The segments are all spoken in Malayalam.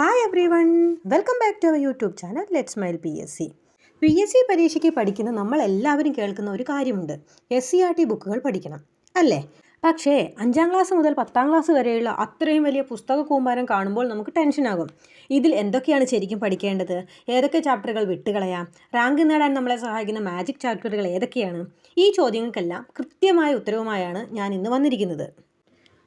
Hi everyone welcome back to our YouTube channel let smile P S C P S C പരീക്ഷയ്ക്ക് പഠിക്കുന്ന നമ്മൾ എല്ലാവരും കേൾക്കുന്ന ഒരു കാര്യമുണ്ട്. എസ് സി ആർ ടി ബുക്കുകൾ പഠിക്കണം അല്ലേ? പക്ഷേ അഞ്ചാം ക്ലാസ് മുതൽ പത്താം ക്ലാസ് വരെയുള്ള അത്രയും വലിയ പുസ്തക കൂമ്പാരം കാണുമ്പോൾ നമുക്ക് ടെൻഷനാകും ഇതിൽ എന്തൊക്കെയാണ് ശരിക്കും പഠിക്കേണ്ടത്? ഏതൊക്കെ ചാപ്റ്ററുകൾ വിട്ടുകളയാം? റാങ്ക് നേടാൻ നമ്മളെ സഹായിക്കുന്ന മാജിക് ചാപ്റ്ററുകൾ ഏതൊക്കെയാണ്? ഈ ചോദ്യങ്ങൾക്കെല്ലാം കൃത്യമായ ഉത്തരവുമായാണ് ഞാൻ ഇന്ന് വന്നിരിക്കുന്നത്.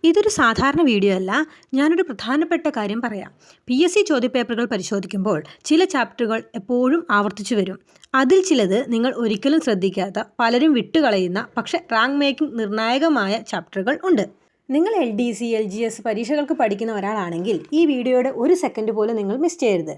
ഇതൊരു സാധാരണ വീഡിയോ അല്ല. ഞാനൊരു പ്രധാനപ്പെട്ട കാര്യം പറയാം. പി എസ് സി ചോദ്യപേപ്പറുകൾ പരിശോധിക്കുമ്പോൾ ചില ചാപ്റ്ററുകൾ എപ്പോഴും ആവർത്തിച്ചു വരും. അതിൽ ചിലത് നിങ്ങൾ ഒരിക്കലും ശ്രദ്ധിക്കാത്ത പലരും വിട്ടുകളയുന്ന പക്ഷെ റാങ്ക് മേക്കിംഗ് നിർണായകമായ ചാപ്റ്ററുകൾ ഉണ്ട്. നിങ്ങൾ L D C L G S പരീക്ഷകൾക്ക് പഠിക്കുന്ന ഒരാളാണെങ്കിൽ ഈ വീഡിയോയുടെ ഒരു സെക്കൻഡ് പോലും നിങ്ങൾ മിസ് ചെയ്യരുത്.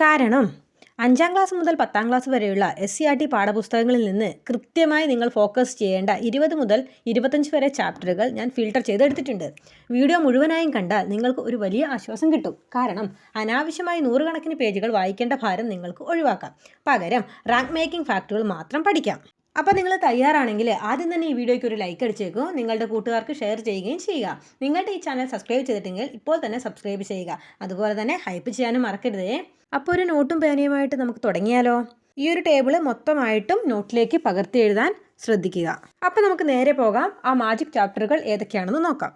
കാരണം അഞ്ചാം ക്ലാസ് മുതൽ പത്താം ക്ലാസ് വരെയുള്ള എസ് സി ആർ ടി പാഠപുസ്തകങ്ങളിൽ നിന്ന് കൃത്യമായി നിങ്ങൾ ഫോക്കസ് ചെയ്യേണ്ട ഇരുപത് മുതൽ ഇരുപത്തഞ്ച് വരെ ചാപ്റ്ററുകൾ ഞാൻ ഫിൽട്ടർ ചെയ്തെടുത്തിട്ടുണ്ട്. വീഡിയോ മുഴുവനായും കണ്ടാൽ നിങ്ങൾക്ക് ഒരു വലിയ ആശ്വാസം കിട്ടും. കാരണം അനാവശ്യമായി നൂറുകണക്കിന് പേജുകൾ വായിക്കേണ്ട ഭാരം നിങ്ങൾക്ക് ഒഴിവാക്കാം. പകരം റാങ്ക് മേക്കിംഗ് ഫാക്ടറുകൾ മാത്രം പഠിക്കാം. അപ്പോൾ നിങ്ങൾ തയ്യാറാണെങ്കിൽ ആദ്യം തന്നെ ഈ വീഡിയോയ്ക്ക് ഒരു ലൈക്ക് അടിച്ചേക്കും. നിങ്ങളുടെ കൂട്ടുകാർക്ക് ഷെയർ ചെയ്യുകയും ചെയ്യുക. നിങ്ങളുടെ ഈ ചാനൽ സബ്സ്ക്രൈബ് ചെയ്തിട്ടെങ്കിൽ ഇപ്പോൾ തന്നെ സബ്സ്ക്രൈബ് ചെയ്യുക. അതുപോലെ തന്നെ ഹൈപ്പ് ചെയ്യാനും മറക്കരുതേ. അപ്പോൾ ഒരു നോട്ടും പേനയുമായിട്ട് നമുക്ക് തുടങ്ങിയാലോ? ഈ ഒരു ടേബിൾ മൊത്തമായിട്ടും നോട്ടിലേക്ക് പകർത്തി എഴുതാൻ ശ്രദ്ധിക്കുക. അപ്പോൾ നമുക്ക് നേരെ പോകാം. ആ മാജിക് ചാപ്റ്ററുകൾ ഏതൊക്കെയാണെന്ന് നോക്കാം.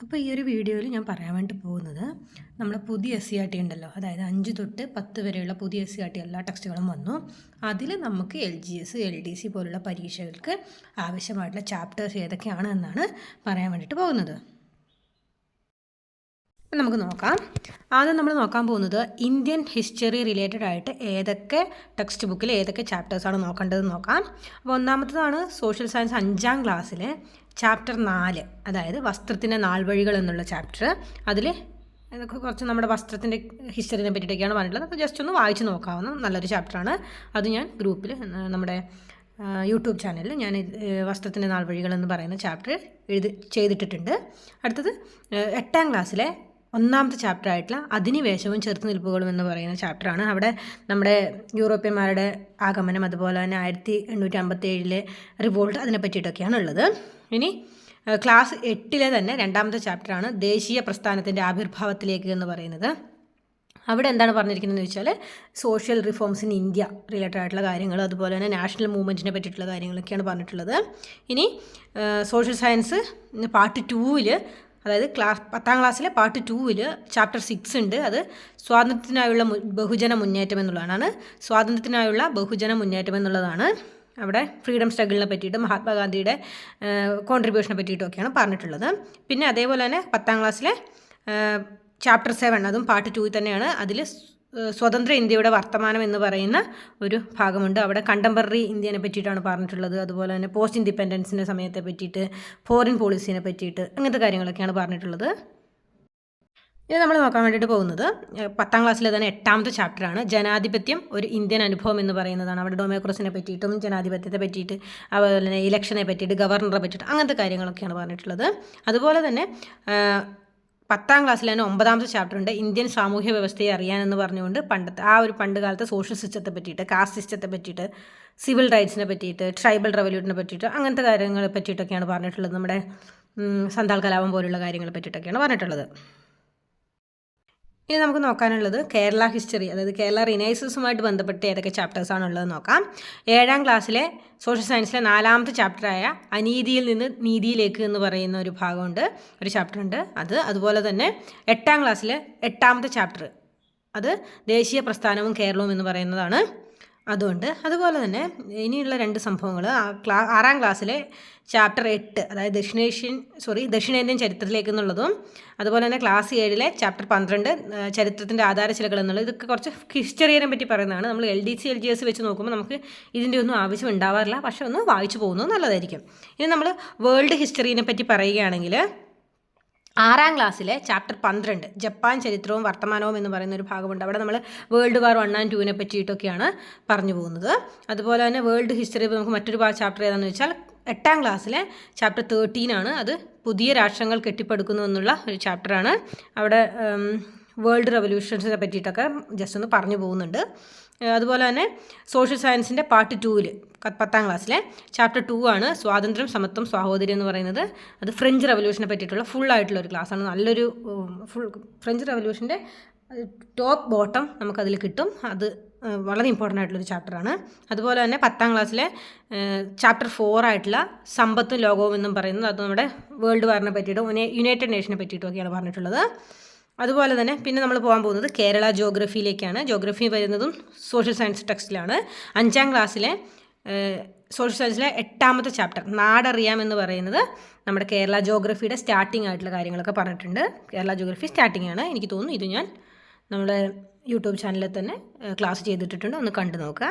അപ്പോൾ ഈ ഒരു വീഡിയോയിൽ ഞാൻ പറയാൻ വേണ്ടി പോകുന്നത് നമ്മൾ പുതിയ എസ് സി ആർ ടി ഉണ്ടല്ലോ. അതായത് അഞ്ച് തൊട്ട് പത്ത് വരെയുള്ള പുതിയ എസ് സി ആർ ടി എല്ലാ ടെക്സ്റ്റുകളും വന്നു. അതിൽ നമുക്ക് L G S L D C പോലുള്ള പരീക്ഷകൾക്ക് ആവശ്യമായിട്ടുള്ള ചാപ്റ്റേഴ്സ് ഏതൊക്കെയാണ് എന്നാണ് പറയാൻ വേണ്ടിയിട്ട് പോകുന്നത്. അപ്പം നമുക്ക് നോക്കാം. ആദ്യം നമ്മൾ നോക്കാൻ പോകുന്നത് ഇന്ത്യൻ ഹിസ്റ്ററി റിലേറ്റഡ് ആയിട്ട് ഏതൊക്കെ ടെക്സ്റ്റ് ബുക്കിൽ ഏതൊക്കെ ചാപ്റ്റേഴ്സാണ് നോക്കേണ്ടതെന്ന് നോക്കാം. അപ്പോൾ ഒന്നാമത്തതാണ് സോഷ്യൽ സയൻസ് അഞ്ചാം ക്ലാസ്സിലെ ചാപ്റ്റർ നാല് അതായത് വസ്ത്രത്തിന്റെ നാൾവഴികൾ എന്നുള്ള ചാപ്റ്റർ അതിൽ ഇതൊക്കെ കുറച്ച് നമ്മുടെ വസ്ത്രത്തിന്റെ ഹിസ്റ്ററിനെ പറ്റിയിട്ടൊക്കെയാണ് പറഞ്ഞിട്ടുള്ളത്. അപ്പോൾ ജസ്റ്റ് ഒന്ന് വായിച്ച് നോക്കാവുന്ന നല്ലൊരു ചാപ്റ്ററാണ് അത് ഞാൻ ഗ്രൂപ്പിൽ നമ്മുടെ യൂട്യൂബ് ചാനലിൽ ഞാൻ വസ്ത്രത്തിന്റെ നാൾവഴികൾ എന്ന് പറയുന്ന ചാപ്റ്റർ എഴുതി ചെയ്തിട്ടിട്ടുണ്ട്. അടുത്തത് എട്ടാം ക്ലാസ്സിലെ ഒന്നാമത്തെ ചാപ്റ്റർ ആയിട്ടുള്ള അധിനിവേശവും ചെറുത്തുനിൽപ്പുകളും എന്ന് പറയുന്ന ചാപ്റ്ററാണ് അവിടെ നമ്മുടെ യൂറോപ്യന്മാരുടെ ആഗമനം അതുപോലെ തന്നെ ആയിരത്തി എണ്ണൂറ്റി അമ്പത്തി ഏഴിലെ റിവോൾട്ട് അതിനെ പറ്റിയിട്ടൊക്കെയാണ് ഉള്ളത്. ഇനി ക്ലാസ് എട്ടിലെ തന്നെ രണ്ടാമത്തെ ചാപ്റ്ററാണ് ദേശീയ പ്രസ്ഥാനത്തിന്റെ ആവിർഭാവത്തിലേക്ക് എന്ന് പറയുന്നത്. അവിടെ എന്താണ് പറഞ്ഞിരിക്കുന്നതെന്ന് വെച്ചാൽ social reforms in India related ആയിട്ടുള്ള കാര്യങ്ങൾ അതുപോലെ തന്നെ നാഷണൽ മൂവ്മെന്റിനെ പറ്റിയിട്ടുള്ള കാര്യങ്ങളൊക്കെയാണ് പറഞ്ഞിട്ടുള്ളത്. ഇനി സോഷ്യൽ സയൻസ് പാർട്ട് ടൂവിൽ അതായത് ക്ലാസ് പത്താം ക്ലാസ്സിലെ പാർട്ട് ടൂവിൽ ചാപ്റ്റർ സിക്സ് ഉണ്ട്. അത് സ്വാതന്ത്ര്യത്തിനായുള്ള ബഹുജന മുന്നേറ്റം എന്നുള്ളതാണ്. സ്വാതന്ത്ര്യത്തിനായുള്ള ബഹുജന മുന്നേറ്റം എന്നുള്ളതാണ്. അവിടെ ഫ്രീഡം സ്ട്രഗിളിനെ പറ്റിയിട്ട് മഹാത്മാഗാന്ധിയുടെ കോൺട്രിബ്യൂഷനെ പറ്റിയിട്ടൊക്കെയാണ് പറഞ്ഞിട്ടുള്ളത്. പിന്നെ അതേപോലെ തന്നെ പത്താം ക്ലാസ്സിലെ ചാപ്റ്റർ സെവൻ അതും പാർട്ട് ടു തന്നെയാണ് അതിൽ സ്വതന്ത്ര ഇന്ത്യയുടെ വർത്തമാനം എന്ന് പറയുന്ന ഒരു ഭാഗമുണ്ട്. അവിടെ കണ്ടംപററി ഇന്ത്യനെ പറ്റിയിട്ടാണ് പറഞ്ഞിട്ടുള്ളത്. അതുപോലെ തന്നെ പോസ്റ്റ് ഇൻഡിപെൻഡൻസിന്റെ സമയത്തെ പറ്റിയിട്ട് ഫോറിൻ പോളിസിനെ പറ്റിയിട്ട് അങ്ങനത്തെ കാര്യങ്ങളൊക്കെയാണ് പറഞ്ഞിട്ടുള്ളത്. ഇത് നമ്മൾ നോക്കാൻ വേണ്ടിയിട്ട് പോകുന്നത് പത്താം ക്ലാസ്സിലെ തന്നെ എട്ടാമത്തെ ചാപ്റ്ററാണ് ജനാധിപത്യം ഒരു ഇന്ത്യൻ അനുഭവം എന്ന് പറയുന്നതാണ്. അവിടെ ഡൊമോക്രസിനെ പറ്റിയിട്ടും ജനാധിപത്യത്തെ പറ്റിയിട്ട് അതുപോലെ തന്നെ ഇലക്ഷനെ പറ്റിയിട്ട് ഗവർണറെ പറ്റിയിട്ട് അങ്ങനത്തെ കാര്യങ്ങളൊക്കെയാണ് പറഞ്ഞിട്ടുള്ളത്. അതുപോലെ തന്നെ പത്താം ക്ലാസ്സിൽ തന്നെ ഒമ്പതാമത്തെ ചാപ്റ്റർ ഉണ്ട്. ഇന്ത്യൻ സാമൂഹ്യ വ്യവസ്ഥയെ അറിയാനെന്ന് പറഞ്ഞുകൊണ്ട് പണ്ടത്തെ ആ ഒരു പണ്ട് കാലത്തെ സോഷ്യൽ സിസ്റ്റത്തെ പറ്റിയിട്ട് കാസ്റ്റ് സിസ്റ്റത്തെ പറ്റിയിട്ട് സിവിൽ റൈറ്റ്സിനെ പറ്റിയിട്ട് ട്രൈബൽ റവല്യൂട്ടിനെ പറ്റിയിട്ട് അങ്ങനത്തെ കാര്യങ്ങളെ പറ്റിയിട്ടൊക്കെയാണ് പറഞ്ഞിട്ടുള്ളത്. നമ്മുടെ സന്താൾ കലാപം പോലുള്ള കാര്യങ്ങളെ പറ്റിയിട്ടൊക്കെയാണ് പറഞ്ഞിട്ടുള്ളത്. ഇനി നമുക്ക് നോക്കാനുള്ളത് കേരള ഹിസ്റ്ററി അതായത് കേരള റിനൈസസുമായിട്ട് ബന്ധപ്പെട്ട് ഏതൊക്കെ ചാപ്റ്റേഴ്സാണ് ഉള്ളത് നോക്കാം. ഏഴാം ക്ലാസ്സിലെ സോഷ്യൽ സയൻസിലെ നാലാമത്തെ ചാപ്റ്ററായ അനീതിയിൽ നിന്ന് നീതിയിലേക്ക് എന്ന് പറയുന്ന ഒരു ഭാഗമുണ്ട് ഒരു ചാപ്റ്റർ ഉണ്ട് അത്. അതുപോലെ തന്നെ എട്ടാം ക്ലാസ്സിലെ എട്ടാമത്തെ ചാപ്റ്റർ അത് ദേശീയ പ്രസ്ഥാനവും കേരളവും എന്ന് പറയുന്നതാണ്. അതുകൊണ്ട് അതുപോലെ തന്നെ ഇനിയുള്ള രണ്ട് സംഭവങ്ങൾ ക്ലാ ആറാം ക്ലാസ്സിലെ ചാപ്റ്റർ എട്ട് അതായത് ദക്ഷിണേഷ്യൻ സോറി ദക്ഷിണേന്ത്യൻ ചരിത്രത്തിലേക്ക് എന്നുള്ളതും അതുപോലെ തന്നെ ക്ലാസ് ഏഴിലെ ചാപ്റ്റർ പന്ത്രണ്ട് ചരിത്രത്തിന്റെ ആധാരശിലകൾ എന്നുള്ളത് ഇതൊക്കെ കുറച്ച് ഹിസ്റ്ററിയനെ പറ്റി പറയുന്നതാണ്. നമ്മൾ L D C L G S വെച്ച് നോക്കുമ്പോൾ നമുക്ക് ഇതിന്റെ ഒന്നും ആവശ്യം ഉണ്ടാവാറില്ല. പക്ഷെ ഒന്ന് വായിച്ചു പോകുന്നത് നല്ലതായിരിക്കും. ഇനി നമ്മൾ വേൾഡ് ഹിസ്റ്ററിനെ പറ്റി പറയുകയാണെങ്കിൽ ആറാം ക്ലാസ്സിലെ ചാപ്റ്റർ പന്ത്രണ്ട് ജപ്പാൻ ചരിത്രവും വർത്തമാനവും എന്ന് പറയുന്ന ഒരു ഭാഗമുണ്ട്. അവിടെ നമ്മൾ വേൾഡ് വാർ വൺ ആൻഡ് ടുവിനെ പറ്റിയിട്ടൊക്കെയാണ് പറഞ്ഞു പോകുന്നത്. അതുപോലെ തന്നെ വേൾഡ് ഹിസ്റ്ററി നമുക്ക് മറ്റൊരു ചാപ്റ്റർ ഏതാണെന്ന് വെച്ചാൽ എട്ടാം ക്ലാസ്സിലെ ചാപ്റ്റർ തേർട്ടീൻ ആണ്. അത് പുതിയ രാഷ്ട്രങ്ങൾ കെട്ടിപ്പടുക്കുന്നു എന്നുള്ള ഒരു ചാപ്റ്ററാണ് അവിടെ വേൾഡ് റെവല്യൂഷൻസിനെ പറ്റിയിട്ടൊക്കെ ജസ്റ്റ് ഒന്ന് പറഞ്ഞു പോകുന്നുണ്ട്. അതുപോലെ തന്നെ സോഷ്യൽ സയൻസിന്റെ പാർട്ട് ടൂവിൽ പത്താം ക്ലാസ്സിലെ ചാപ്റ്റർ ടു ആണ് സ്വാതന്ത്ര്യം സമത്വം സ്വാഹോദര്യം എന്ന് പറയുന്നത്. അത് ഫ്രഞ്ച് റവല്യൂഷനെ പറ്റിയിട്ടുള്ള ഫുൾ ആയിട്ടുള്ള ഒരു ക്ലാസ്സാണ് നല്ലൊരു ഫുൾ ഫ്രഞ്ച് റവല്യൂഷന്റെ ടോപ്പ് ബോട്ടം നമുക്കതിൽ കിട്ടും. അത് വളരെ ഇമ്പോർട്ടന്റ് ആയിട്ടുള്ളൊരു ചാപ്റ്ററാണ് അതുപോലെ തന്നെ പത്താം ക്ലാസ്സിലെ ചാപ്റ്റർ ഫോർ ആയിട്ടുള്ള സമ്പത്തും ലോകവും എന്നും പറയുന്നത് അത് നമ്മുടെ വേൾഡ് വാറിനെ പറ്റിയിട്ടും യുണൈറ്റഡ് നേഷനെ പറ്റിയിട്ടും ഒക്കെയാണ് പറഞ്ഞിട്ടുള്ളത്. അതുപോലെ തന്നെ പിന്നെ നമ്മൾ പോകാൻ പോകുന്നത് കേരള ജോഗ്രഫിയിലേക്കാണ് ജോഗ്രഫി വരുന്നതും സോഷ്യൽ സയൻസ് ടെക്സ്റ്റിലാണ് അഞ്ചാം ക്ലാസ്സിലെ സോഷ്യൽ സയൻസിലെ എട്ടാമത്തെ ചാപ്റ്റർ നാടറിയാം എന്ന് പറയുന്നത് നമ്മുടെ കേരള ജോഗ്രഫിയുടെ സ്റ്റാർട്ടിംഗ് ആയിട്ടുള്ള കാര്യങ്ങളൊക്കെ പറഞ്ഞിട്ടുണ്ട്. കേരള ജോഗ്രഫി സ്റ്റാർട്ടിംഗ് ആണ്. എനിക്ക് തോന്നുന്നു ഇത് ഞാൻ നമ്മുടെ യൂട്യൂബ് ചാനലിൽ തന്നെ ക്ലാസ് ചെയ്തിട്ടുണ്ട് ഒന്ന് കണ്ടു നോക്കുക.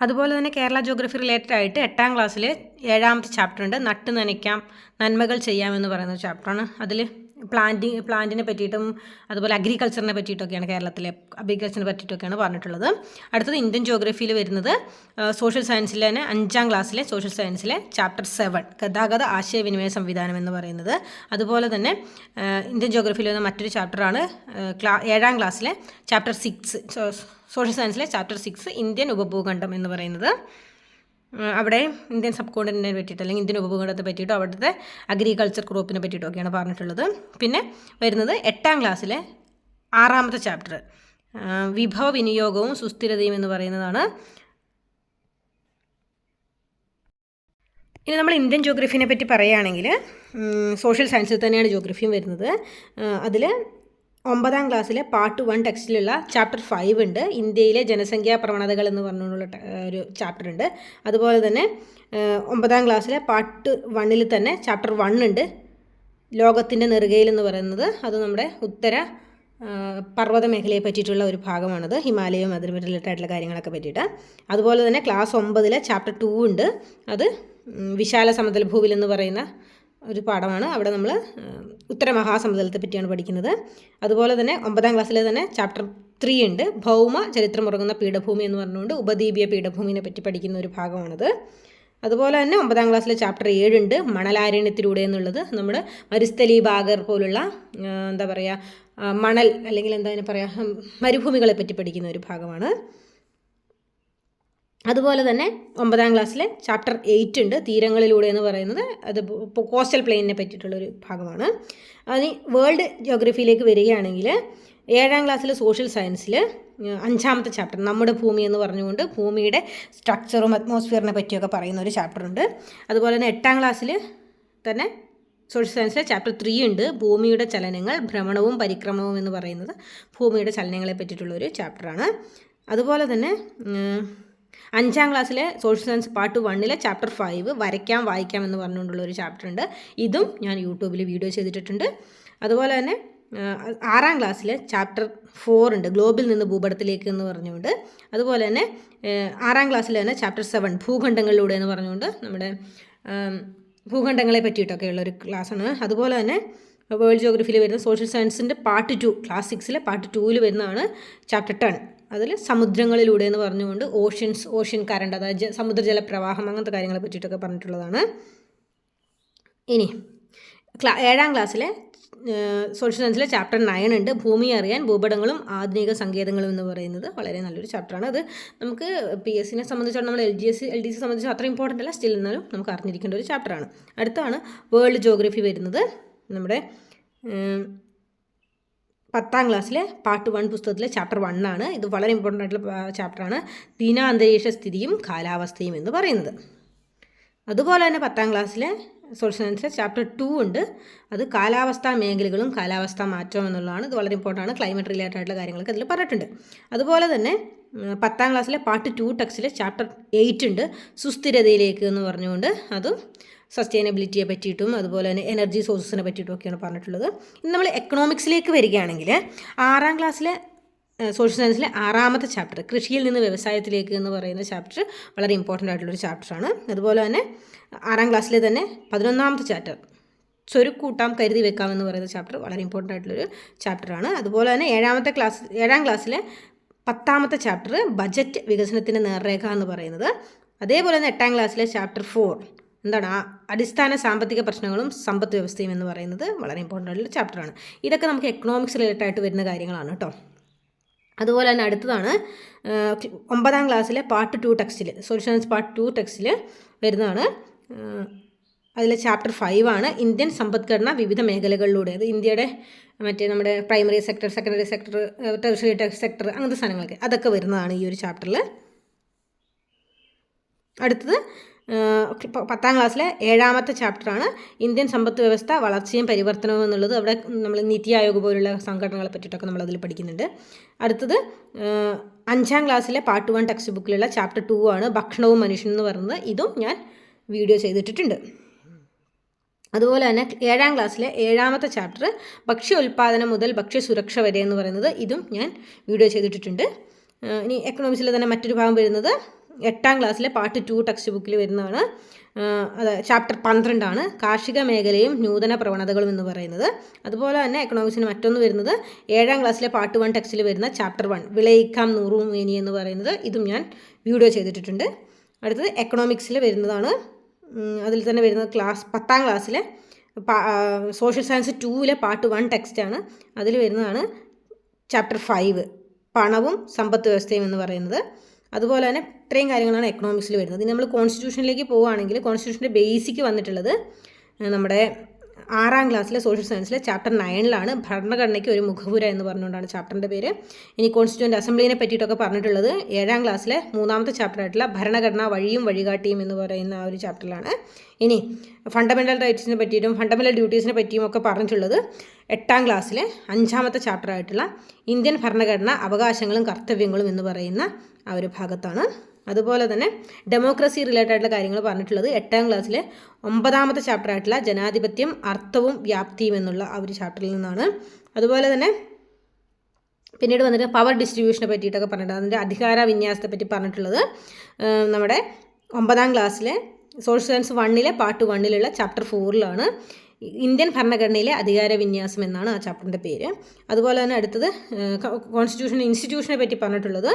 അതുപോലെ തന്നെ കേരള ജോഗ്രഫി റിലേറ്റഡ് ആയിട്ട് എട്ടാം ക്ലാസ്സിൽ ഏഴാമത്തെ ചാപ്റ്റർ ഉണ്ട്. നട്ട് നനയ്ക്കാം നന്മകൾ ചെയ്യാം എന്ന് പറയുന്ന ചാപ്റ്ററാണ് അതിൽ പ്ലാന്റിങ് പ്ലാന്റിനെ പറ്റിയിട്ടും അതുപോലെ അഗ്രികൾച്ചറിനെ പറ്റിയിട്ടൊക്കെയാണ് കേരളത്തിലെ അഗ്രികൾച്ചറിനെ പറ്റിയിട്ടൊക്കെയാണ് പറഞ്ഞിട്ടുള്ളത്. അടുത്തത് ഇന്ത്യൻ ജോഗ്രഫിയിൽ വരുന്നത് സോഷ്യൽ സയൻസിലെ തന്നെ അഞ്ചാം ക്ലാസ്സിലെ സോഷ്യൽ സയൻസിലെ ചാപ്റ്റർ സെവൻ ഗതാഗത ആശയവിനിമയ സംവിധാനം എന്ന് പറയുന്നത്. അതുപോലെ തന്നെ ഇന്ത്യൻ ജോഗ്രഫിയിൽ വരുന്ന മറ്റൊരു ചാപ്റ്ററാണ് ക്ലാ ഏഴാം ക്ലാസ്സിലെ ചാപ്റ്റർ സിക്സ് സോഷ്യൽ സയൻസിലെ ചാപ്റ്റർ സിക്സ് ഇന്ത്യൻ ഉപഭൂഖണ്ഡം എന്ന് പറയുന്നത്. അവിടെ ഇന്ത്യൻ സബ് കോണ്ടിനെ പറ്റിയിട്ട് അല്ലെങ്കിൽ ഇന്ത്യൻ ഉപഭൂഖണ്ഡത്തെ പറ്റിയിട്ടോ അവിടുത്തെ അഗ്രികൾച്ചർ ക്രോപ്പിനെ പറ്റിയിട്ടോ ഒക്കെയാണ് പറഞ്ഞിട്ടുള്ളത്. പിന്നെ വരുന്നത് എട്ടാം ക്ലാസ്സിലെ ആറാമത്തെ ചാപ്റ്റർ വിഭവ വിനിയോഗവും സുസ്ഥിരതയും എന്ന് പറയുന്നതാണ്. ഇനി നമ്മൾ ഇന്ത്യൻ ജോഗ്രഫീനെ പറ്റി പറയുകയാണെങ്കിൽ സോഷ്യൽ സയൻസിൽ തന്നെയാണ് ജോഗ്രഫിയും വരുന്നത്. അതിൽ ഒമ്പതാം ക്ലാസ്സിലെ പാർട്ട് വൺ ടെക്സ്റ്റിലുള്ള ചാപ്റ്റർ ഫൈവ് ഉണ്ട്. ഇന്ത്യയിലെ ജനസംഖ്യാ പ്രവണതകൾ എന്ന് പറഞ്ഞുള്ള ഒരു ചാപ്റ്റർ ഉണ്ട്. അതുപോലെ തന്നെ ഒമ്പതാം ക്ലാസ്സിലെ പാർട്ട് വണ്ണിൽ തന്നെ ചാപ്റ്റർ വൺ ഉണ്ട്. ലോകത്തിന്റെ നെറുകയിൽ എന്ന് പറയുന്നത്. അത് നമ്മുടെ ഉത്തര പർവത മേഖലയെ പറ്റിയിട്ടുള്ള ഒരു ഭാഗമാണത്. ഹിമാലയവും അതിന് കാര്യങ്ങളൊക്കെ പറ്റിയിട്ട്. അതുപോലെ തന്നെ ക്ലാസ് ഒമ്പതിലെ ചാപ്റ്റർ ടു ഉണ്ട്. അത് വിശാല സമതല ഭൂവിൽ എന്ന് പറയുന്ന ഒരു പാഠമാണ്. അവിടെ നമ്മൾ ഉത്തര മഹാസമുദ്രത്തെ പറ്റിയാണ് പഠിക്കുന്നത്. അതുപോലെ തന്നെ ഒമ്പതാം ക്ലാസ്സിലെ തന്നെ ചാപ്റ്റർ ത്രീ ഉണ്ട്. ഭൗമ ചരിത്രമുറങ്ങുന്ന പീഠഭൂമി എന്ന് പറഞ്ഞുകൊണ്ട് ഉപദ്വീപീയ പീഠഭൂമിനെ പറ്റി പഠിക്കുന്ന ഒരു ഭാഗമാണത്. അതുപോലെ തന്നെ ഒമ്പതാം ക്ലാസ്സിലെ ചാപ്റ്റർ ഏഴുണ്ട് മണലാരണ്യത്തിലൂടെ എന്നുള്ളത് നമ്മുടെ മരുസ്ഥലി ബാഗർ പോലുള്ള എന്താ പറയുക മണൽ അല്ലെങ്കിൽ എന്താ പറയുക മരുഭൂമികളെ പറ്റി പഠിക്കുന്ന ഒരു ഭാഗമാണ്. അതുപോലെ തന്നെ ഒമ്പതാം ക്ലാസ്സിലെ ചാപ്റ്റർ എയ്റ്റ് ഉണ്ട്. തീരങ്ങളിലൂടെ എന്ന് പറയുന്നത് അത് കോസ്റ്റൽ പ്ലെയിനിനെ പറ്റിയിട്ടുള്ളൊരു ഭാഗമാണ്. അതിന് വേൾഡ് ജോഗ്രഫിയിലേക്ക് വരികയാണെങ്കിൽ ഏഴാം ക്ലാസ്സിൽ സോഷ്യൽ സയൻസിൽ അഞ്ചാമത്തെ ചാപ്റ്റർ നമ്മുടെ ഭൂമി എന്ന് പറഞ്ഞുകൊണ്ട് ഭൂമിയുടെ സ്ട്രക്ചറും അറ്റ്മോസ്ഫിയറിനെ പറ്റിയൊക്കെ പറയുന്ന ഒരു ചാപ്റ്റർ ഉണ്ട്. അതുപോലെ തന്നെ എട്ടാം ക്ലാസ്സിൽ തന്നെ സോഷ്യൽ സയൻസിലെ ചാപ്റ്റർ ത്രീ ഉണ്ട്. ഭൂമിയുടെ ചലനങ്ങൾ ഭ്രമണവും പരിക്രമവും എന്ന് പറയുന്നത് ഭൂമിയുടെ ചലനങ്ങളെ പറ്റിയിട്ടുള്ള ഒരു ചാപ്റ്ററാണ് അതുപോലെ തന്നെ അഞ്ചാം ക്ലാസ്സിലെ സോഷ്യൽ സയൻസ് പാർട്ട് വണ്ണിലെ ചാപ്റ്റർ ഫൈവ് വരയ്ക്കാം വായിക്കാം എന്ന് പറഞ്ഞുകൊണ്ടുള്ള ഒരു ചാപ്റ്റർ ഉണ്ട്. ഇതും ഞാൻ യൂട്യൂബിൽ വീഡിയോ ചെയ്തിട്ടുണ്ട് അതുപോലെ തന്നെ ആറാം ക്ലാസ്സിലെ ചാപ്റ്റർ ഫോർ ഉണ്ട് ഗ്ലോബിൽ നിന്ന് ഭൂപടത്തിലേക്ക് എന്ന് പറഞ്ഞുകൊണ്ട്. അതുപോലെ തന്നെ ആറാം ക്ലാസ്സിലെ തന്നെ ചാപ്റ്റർ സെവൻ ഭൂഖണ്ഡങ്ങളിലൂടെ എന്ന് പറഞ്ഞുകൊണ്ട് നമ്മുടെ ഭൂഖണ്ഡങ്ങളെ പറ്റിയിട്ടൊക്കെയുള്ള ഒരു ക്ലാസ്സാണ് അതുപോലെ തന്നെ വേൾഡ് ജോഗ്രഫിയിൽ വരുന്ന സോഷ്യൽ സയൻസിന്റെ പാർട്ട് ടു ക്ലാസ് സിക്സിലെ പാർട്ട് ടൂവിൽ വരുന്നതാണ് ചാപ്റ്റർ ടെൻ അതിൽ സമുദ്രങ്ങളിലൂടെ എന്ന് പറഞ്ഞുകൊണ്ട് ഓഷ്യൻസ് ഓഷ്യൻ കറണ്ട് അതായത് സമുദ്ര സമുദ്രജല പ്രവാഹം അങ്ങനത്തെ കാര്യങ്ങളെ പറ്റിയിട്ടൊക്കെ പറഞ്ഞിട്ടുള്ളതാണ്. ഇനി ക്ലാ ഏഴാം ക്ലാസ്സിലെ സോഷ്യൽ സയൻസിലെ ചാപ്റ്റർ നയൻ ഉണ്ട്. ഭൂമി അറിയാൻ ഭൂപടങ്ങളും ആധുനിക സങ്കേതങ്ങളും എന്ന് പറയുന്നത് വളരെ നല്ലൊരു ചാപ്റ്ററാണ്. അത് നമുക്ക് പി എസ് സിനെ സംബന്ധിച്ചോളം നമ്മൾ L G S L D C സംബന്ധിച്ച് അത്ര ഇമ്പോർട്ടന്റ് അല്ല. സ്റ്റിൽ എന്നാലും നമുക്ക് അറിഞ്ഞിരിക്കേണ്ട ഒരു ചാപ്റ്ററാണ്. അടുത്താണ് വേൾഡ് ജോഗ്രഫി വരുന്നത്. നമ്മുടെ പത്താം ക്ലാസ്സിലെ പാർട്ട് വൺ പുസ്തകത്തിലെ ചാപ്റ്റർ വൺ ആണ്. ഇത് വളരെ ഇമ്പോർട്ടന്റ് ആയിട്ടുള്ള ചാപ്റ്ററാണ് ദിനാന്തരീക്ഷ സ്ഥിതിയും കാലാവസ്ഥയും എന്ന് പറയുന്നത്. അതുപോലെ തന്നെ പത്താം ക്ലാസ്സിലെ സോഷ്യൽ സയൻസിലെ ചാപ്റ്റർ ടു ഉണ്ട്. അത് കാലാവസ്ഥാ മേഖലകളും കാലാവസ്ഥാ മാറ്റവും എന്നുള്ളതാണ്. ഇത് വളരെ ഇമ്പോർട്ടന്റ് ആണ്. ക്ലൈമറ്റ് റിലേറ്റഡ് ആയിട്ടുള്ള കാര്യങ്ങളൊക്കെ അതിൽ പറഞ്ഞിട്ടുണ്ട്. അതുപോലെ തന്നെ പത്താം ക്ലാസ്സിലെ പാർട്ട് ടു ടെക്സ്റ്റിലെ ചാപ്റ്റർ എയ്റ്റ് ഉണ്ട്. സുസ്ഥിരതയിലേക്ക് എന്ന് പറഞ്ഞുകൊണ്ട് അതും സസ്റ്റൈനബിലിറ്റിയെ പറ്റിയിട്ടും അതുപോലെ തന്നെ എനർജി സോഴ്സസിനെ പറ്റിയിട്ടും ഒക്കെയാണ് പറഞ്ഞിട്ടുള്ളത്. ഇനി നമ്മൾ എക്കണോമിക്സിലേക്ക് വരികയാണെങ്കിൽ ആറാം ക്ലാസ്സിലെ സോഷ്യൽ സയൻസിലെ ആറാമത്തെ ചാപ്റ്റർ കൃഷിയിൽ നിന്ന് വ്യവസായത്തിലേക്ക് എന്ന് പറയുന്ന ചാപ്റ്റർ വളരെ ഇമ്പോർട്ടന്റ് ആയിട്ടുള്ളൊരു ചാപ്റ്ററാണ് അതുപോലെ തന്നെ ആറാം ക്ലാസ്സിലെ തന്നെ പതിനൊന്നാമത്തെ ചാപ്റ്റർ ചൊരുക്കൂട്ടാം കരുതി വെക്കാമെന്ന് പറയുന്ന ചാപ്റ്റർ വളരെ ഇമ്പോർട്ടന്റ് ആയിട്ടുള്ളൊരു ചാപ്റ്ററാണ് അതുപോലെ തന്നെ ഏഴാമത്തെ ക്ലാസ് ഏഴാം ക്ലാസ്സിലെ പത്താമത്തെ ചാപ്റ്റർ ബജറ്റ് വികസനത്തിന്റെ നേർരേഖ എന്ന് പറയുന്നത്. അതേപോലെ തന്നെ എട്ടാം ക്ലാസ്സിലെ ചാപ്റ്റർ ഫോർ എന്താണ് ആ അടിസ്ഥാന സാമ്പത്തിക പ്രശ്നങ്ങളും സമ്പദ് വ്യവസ്ഥയും എന്ന് പറയുന്നത് വളരെ ഇമ്പോർട്ടന്റ് ആയിട്ടുള്ള ചാപ്റ്ററാണ് ഇതൊക്കെ നമുക്ക് എക്കണോമിക്സ് റിലേറ്റഡ് ആയിട്ട് വരുന്ന കാര്യങ്ങളാണ് കേട്ടോ. അതുപോലെ തന്നെ അടുത്തതാണ് ഒമ്പതാം ക്ലാസ്സിലെ പാർട്ട് ടു ടെക്സ്റ്റിൽ സൊല്യൂഷൻസ് പാർട്ട് ടു ടെക്സ്റ്റിൽ വരുന്നതാണ് അതിലെ ചാപ്റ്റർ ഫൈവ് ആണ് ഇന്ത്യൻ സമ്പദ്ഘടന വിവിധ മേഖലകളിലൂടെ. അത് ഇന്ത്യയുടെ മറ്റേ നമ്മുടെ primary sector secondary sector tertiary sector അങ്ങനത്തെ സാധനങ്ങളൊക്കെ. അതൊക്കെ വരുന്നതാണ് ഈ ഒരു ചാപ്റ്ററിൽ അടുത്തത് പത്താം ക്ലാസ്സിലെ ഏഴാമത്തെ ചാപ്റ്ററാണ് ഇന്ത്യൻ സമ്പത്ത് വ്യവസ്ഥ വളർച്ചയും പരിവർത്തനവും എന്നുള്ളത്. അവിടെ നമ്മൾ നീതി ആയോഗ് പോലുള്ള സംഘടനകളെ പറ്റിയിട്ടൊക്കെ നമ്മൾ പഠിക്കുന്നുണ്ട്. അടുത്തത് അഞ്ചാം ക്ലാസ്സിലെ പാർട്ട് വൺ ടെക്സ്റ്റ് ബുക്കിലുള്ള ചാപ്റ്റർ ടു ആണ് ഭക്ഷണവും മനുഷ്യനും എന്ന് പറയുന്നത്. ഇതും ഞാൻ വീഡിയോ ചെയ്തിട്ടിട്ടുണ്ട്. അതുപോലെ തന്നെ ഏഴാം ക്ലാസ്സിലെ ഏഴാമത്തെ ചാപ്റ്റർ ഭക്ഷ്യ ഉൽപ്പാദനം മുതൽ ഭക്ഷ്യ സുരക്ഷ വരെ എന്ന് പറയുന്നത്. ഇതും ഞാൻ വീഡിയോ ചെയ്തിട്ടിട്ടുണ്ട്. ഇനി എക്കണോമിക്സിൽ തന്നെ മറ്റൊരു ഭാഗം വരുന്നത് എട്ടാം ക്ലാസ്സിലെ പാർട്ട് ടു ടെക്സ്റ്റ് ബുക്കിൽ വരുന്നതാണ് അത് ചാപ്റ്റർ പന്ത്രണ്ടാണ്. കാർഷിക മേഖലയും നൂതന പ്രവണതകളും എന്ന് പറയുന്നത്. അതുപോലെ തന്നെ എക്കണോമിക്സിന് മറ്റൊന്ന് വരുന്നത് ഏഴാം ക്ലാസ്സിലെ പാർട്ട് വൺ ടെക്സ്റ്റിൽ വരുന്ന ചാപ്റ്റർ വൺ വിളയിക്കാം നൂറും മേനി എന്ന് പറയുന്നത്. ഇതും ഞാൻ വീഡിയോ ചെയ്തിട്ടുണ്ട് അടുത്തത് എക്കണോമിക്സിൽ വരുന്നതാണ്. അതിൽ തന്നെ വരുന്നത് ക്ലാസ് പത്താം ക്ലാസ്സിലെ സോഷ്യൽ സയൻസ് ടൂവിലെ പാർട്ട് വൺ ടെക്സ്റ്റാണ്. അതിൽ വരുന്നതാണ് ചാപ്റ്റർ ഫൈവ് പണവും സമ്പത്ത് വ്യവസ്ഥയും എന്ന് പറയുന്നത്. അതുപോലെ തന്നെ ഇത്രയും കാര്യങ്ങളാണ് എക്കണോമിക്സിൽ വരുന്നത്. ഇനി നമ്മൾ കോൺസ്റ്റിറ്റ്യൂഷനിലേക്ക് പോവുകയാണെങ്കിൽ കോൺസ്റ്റിറ്റ്യൂഷന്റെ ബേസിക് വന്നിട്ടുള്ളത് നമ്മുടെ ആറാം ക്ലാസ്സിലെ സോഷ്യൽ സയൻസിലെ ചാപ്റ്റർ നയനിലാണ് ഭരണഘടനയ്ക്ക് ഒരു മുഖപുര എന്ന് പറഞ്ഞുകൊണ്ടാണ് ചാപ്റ്ററിന്റെ പേര്. ഇനി കോൺസ്റ്റിറ്റ്യൂന്റ് അസംബ്ലിനെ പറ്റിയിട്ടൊക്കെ പറഞ്ഞിട്ടുള്ളത് ഏഴാം ക്ലാസ്സിലെ മൂന്നാമത്തെ ചാപ്റ്റർ ആയിട്ടുള്ള ഭരണഘടന വഴിയും വഴികാട്ടിയും എന്ന് പറയുന്ന ആ ഒരു ചാപ്റ്ററിലാണ് ഇനി ഫണ്ടമെന്റൽ റൈറ്റ്സിനെ പറ്റിയിട്ടും ഫണ്ടമെന്റൽ ഡ്യൂട്ടീസിനെ പറ്റിയും ഒക്കെ പറഞ്ഞിട്ടുള്ളത് എട്ടാം ക്ലാസ്സിലെ അഞ്ചാമത്തെ ചാപ്റ്റർ ആയിട്ടുള്ള ഇന്ത്യൻ ഭരണഘടന അവകാശങ്ങളും കർത്തവ്യങ്ങളും എന്ന് പറയുന്ന ആ ഒരു ഭാഗത്താണ്. അതുപോലെ തന്നെ ഡെമോക്രസി റിലേറ്റഡ് ആയിട്ടുള്ള കാര്യങ്ങൾ പറഞ്ഞിട്ടുള്ളത് എട്ടാം ക്ലാസ്സിലെ ഒമ്പതാമത്തെ ചാപ്റ്റർ ആയിട്ടുള്ള ജനാധിപത്യം അർത്ഥവും വ്യാപ്തിയും എന്നുള്ള ആ ഒരു ചാപ്റ്ററിൽ നിന്നാണ്. അതുപോലെ തന്നെ പിന്നീട് വന്നിട്ട് പവർ ഡിസ്ട്രിബ്യൂഷനെ പറ്റിയിട്ടൊക്കെ പറഞ്ഞിട്ടുണ്ട് അതിന്റെ അധികാര വിന്യാസത്തെ പറ്റി പറഞ്ഞിട്ടുള്ളത് നമ്മുടെ ഒമ്പതാം ക്ലാസ്സിലെ സോഷ്യൽ സയൻസ് വണ്ണിലെ പാർട്ട് വണ്ണിലുള്ള ചാപ്റ്റർ ഫോറിലാണ് ഇന്ത്യൻ ഭരണഘടനയിലെ അധികാര വിന്യാസം എന്നാണ് ആ ചാപ്റ്ററിന്റെ പേര്. അതുപോലെ തന്നെ അടുത്തത് കോൺസ്റ്റിറ്റ്യൂഷൻ ഇൻസ്റ്റിറ്റ്യൂഷനെ പറ്റി പറഞ്ഞിട്ടുള്ളത്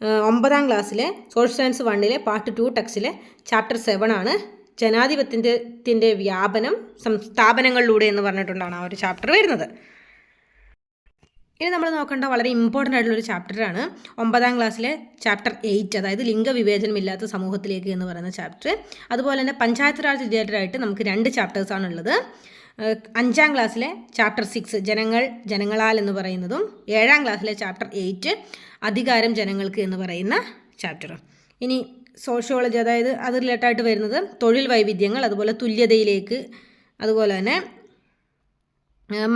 ഒമ്പതാം ക്ലാസ്സിലെ സോഷ്യൽ സയൻസ് വണ്ണിലെ പാർട്ട് ടു ടെക്സ്റ്റിലെ ചാപ്റ്റർ സെവൻ ആണ്. ജനാധിപത്യത്തിന്റെ വ്യാപനം സംസ്ഥാപനങ്ങളിലൂടെ എന്ന് പറഞ്ഞിട്ടുണ്ടാണ് ആ ഒരു ചാപ്റ്റർ വരുന്നത്. ഇനി നമ്മൾ നോക്കേണ്ട വളരെ ഇമ്പോർട്ടന്റ് ആയിട്ടുള്ള ഒരു ചാപ്റ്ററാണ് ഒമ്പതാം ക്ലാസ്സിലെ ചാപ്റ്റർ എയ്റ്റ് അതായത് ലിംഗവിവേചനമില്ലാത്ത സമൂഹത്തിലേക്ക് എന്ന് പറയുന്ന ചാപ്റ്റർ അതുപോലെ തന്നെ പഞ്ചായത്ത് രാജ് റിലേറ്റഡ് നമുക്ക് രണ്ട് ചാപ്റ്റേഴ്സാണ് ഉള്ളത്. അഞ്ചാം ക്ലാസ്സിലെ ചാപ്റ്റർ സിക്സ് ജനങ്ങൾ ജനങ്ങളാൽ എന്ന് പറയുന്നതും ഏഴാം ക്ലാസ്സിലെ ചാപ്റ്റർ എയ്റ്റ് അധികാരം ജനങ്ങൾക്ക് എന്ന് പറയുന്ന ചാപ്റ്റർ ഇനി സോഷ്യോളജി അതായത് അത് റിലേറ്റഡ് ആയിട്ട് വരുന്നത് തൊഴിൽ വൈവിധ്യങ്ങൾ അതുപോലെ തുല്യതയിലേക്ക് അതുപോലെ തന്നെ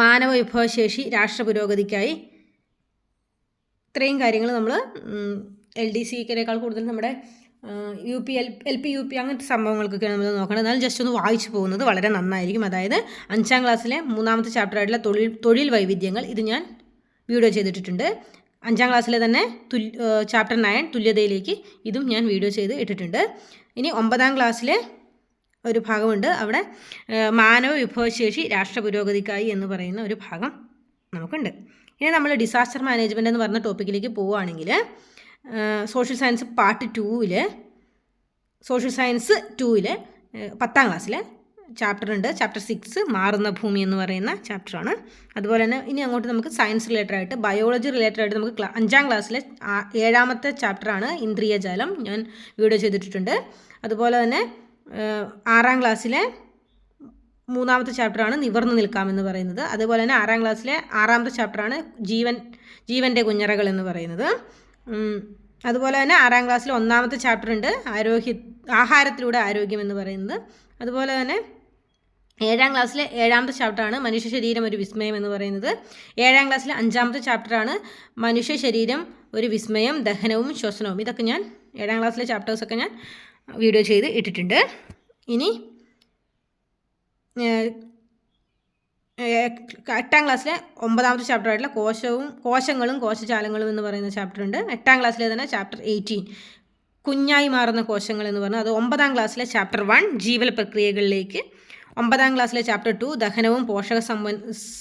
മാനവ വിഭവശേഷി രാഷ്ട്ര പുരോഗതിക്കായി ഇത്രയും കാര്യങ്ങൾ നമ്മൾ എൽ ഡി സിക്കിനേക്കാൾ കൂടുതൽ നമ്മുടെ U P L L P U P അങ്ങനത്തെ സംഭവങ്ങൾക്കൊക്കെയാണ് നമ്മൾ നോക്കണം എന്നാലും ജസ്റ്റ് ഒന്ന് വായിച്ചു പോകുന്നത് വളരെ നന്നായിരിക്കും. അതായത് അഞ്ചാം ക്ലാസ്സിലെ മൂന്നാമത്തെ ചാപ്റ്റർ ആയിട്ടുള്ള തൊഴിൽ തൊഴിൽ വൈവിധ്യങ്ങൾ ഇത് ഞാൻ വീഡിയോ ചെയ്തിട്ടുണ്ട് അഞ്ചാം ക്ലാസ്സിലെ തന്നെ തുൽ ചാപ്റ്റർ നയൻ തുല്യതയിലേക്ക് ഇതും ഞാൻ വീഡിയോ ചെയ്ത് ഇട്ടിട്ടുണ്ട്. ഇനി ഒമ്പതാം ക്ലാസ്സിലെ ഒരു ഭാഗമുണ്ട്. അവിടെ മാനവ വിഭവശേഷി രാഷ്ട്ര പുരോഗതിക്കായി എന്ന് പറയുന്ന ഒരു ഭാഗം നമുക്കുണ്ട്. ഇനി നമ്മൾ ഡിസാസ്റ്റർ മാനേജ്മെന്റ് എന്ന് പറഞ്ഞ ടോപ്പിക്കിലേക്ക് പോവുകയാണെങ്കിൽ സോഷ്യൽ സയൻസ് പാർട്ട് ടൂവിൽ സോഷ്യൽ സയൻസ് ടൂവിൽ പത്താം ക്ലാസ്സിൽ ചാപ്റ്റർ ഉണ്ട് ചാപ്റ്റർ സിക്സ് മാറുന്ന ഭൂമി എന്ന് പറയുന്ന ചാപ്റ്ററാണ് അതുപോലെ തന്നെ ഇനി അങ്ങോട്ട് നമുക്ക് സയൻസ് റിലേറ്റഡ് ആയിട്ട് ബയോളജി റിലേറ്റഡ് ആയിട്ട് നമുക്ക് അഞ്ചാം ക്ലാസ്സിലെ ഏഴാമത്തെ ചാപ്റ്ററാണ് ഇന്ദ്രിയജാലം. ഞാൻ വീഡിയോ ചെയ്തിട്ടുണ്ട് അതുപോലെ തന്നെ ആറാം ക്ലാസ്സിലെ മൂന്നാമത്തെ ചാപ്റ്ററാണ് നിവർന്നു നിൽക്കാമെന്ന് പറയുന്നത്. അതുപോലെ തന്നെ ആറാം ക്ലാസ്സിലെ ആറാമത്തെ ചാപ്റ്ററാണ് ജീവൻ ജീവന്റെ കുഞ്ഞറകൾ എന്ന് പറയുന്നത്. അതുപോലെ തന്നെ ആറാം ക്ലാസ്സിൽ ഒന്നാമത്തെ ചാപ്റ്റർ ഉണ്ട് ആരോഗ്യ ആഹാരത്തിലൂടെ ആരോഗ്യം എന്ന് പറയുന്നത്. അതുപോലെ തന്നെ ഏഴാം ക്ലാസ്സിലെ ഏഴാമത്തെ ചാപ്റ്ററാണ് മനുഷ്യ ശരീരം ഒരു വിസ്മയം എന്ന് പറയുന്നത്. ഏഴാം ക്ലാസ്സിലെ അഞ്ചാമത്തെ ചാപ്റ്ററാണ് മനുഷ്യ ശരീരം ഒരു വിസ്മയം ദഹനവും ശ്വസനവും. ഇതൊക്കെ ഞാൻ ഏഴാം ക്ലാസ്സിലെ ചാപ്റ്റേഴ്സൊക്കെ ഞാൻ വീഡിയോ ചെയ്ത് ഇട്ടിട്ടുണ്ട്. ഇനി എട്ടാം ക്ലാസ്സിലെ ഒമ്പതാമത്തെ ചാപ്റ്റർ ആയിട്ടുള്ള കോശവും കോശങ്ങളും കോശജാലങ്ങളും എന്ന് പറയുന്ന ചാപ്റ്റർ ഉണ്ട്. എട്ടാം ക്ലാസ്സിലെ തന്നെ ചാപ്റ്റർ എയ്റ്റീൻ കുഞ്ഞായി മാറുന്ന കോശങ്ങൾ എന്ന് പറഞ്ഞാൽ അത് ഒമ്പതാം ക്ലാസ്സിലെ ചാപ്റ്റർ വൺ ജീവൽ പ്രക്രിയകളിലേക്ക് ഒമ്പതാം ക്ലാസ്സിലെ ചാപ്റ്റർ ടു ദഹനവും പോഷക സംവ